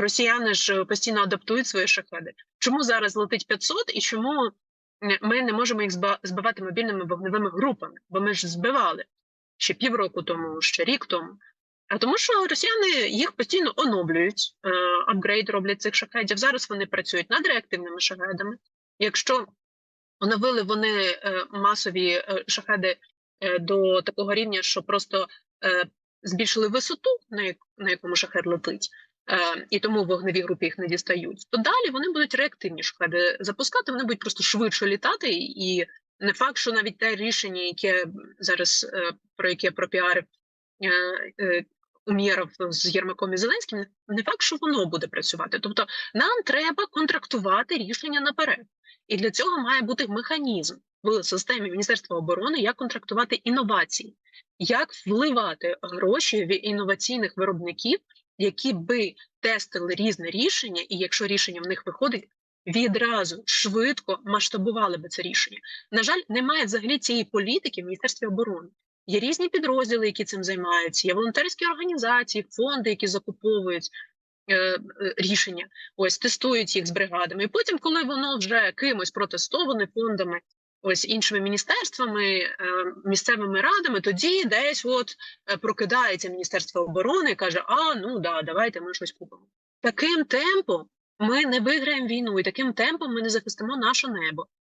Росіяни ж постійно адаптують свої шахеди. Чому зараз летить 500 і чому ми не можемо їх збивати мобільними вогневими групами? Бо ми ж збивали ще півроку тому, ще рік тому. А тому, що росіяни їх постійно оновлюють, е, апгрейд роблять цих шахедів. Зараз вони працюють над реактивними шахедами. Якщо оновили вони е, масові е, шахеди е, до такого рівня, що просто е, збільшили висоту, на, якому шахед летить, е, і тому вогневі групи їх не дістають, то далі вони будуть реактивні шахеди запускати, вони будуть просто швидше літати, і не факт, що навіть те рішення, яке зараз е, про яке пропіарив е, е, Умєров з Єрмаком і Зеленським, не факт, що воно буде працювати. Тобто нам треба контрактувати рішення наперед. І для цього має бути механізм в системі Міністерства оборони, як контрактувати інновації, як вливати гроші в інноваційних виробників, які би тестили різне рішення, і якщо рішення в них виходить, відразу швидко масштабували би це рішення. На жаль, немає взагалі цієї політики в Міністерстві оборони. Є різні підрозділи, які цим займаються, є волонтерські організації, фонди, які закуповують е, е, рішення, ось тестують їх з бригадами. І потім, коли воно вже кимось протестоване фондами, ось іншими міністерствами, е, місцевими радами, тоді десь от е, прокидається Міністерство оборони і каже: А ну да, давайте ми щось купимо. Таким темпом ми не виграємо війну, і таким темпом ми не захистимо наше небо.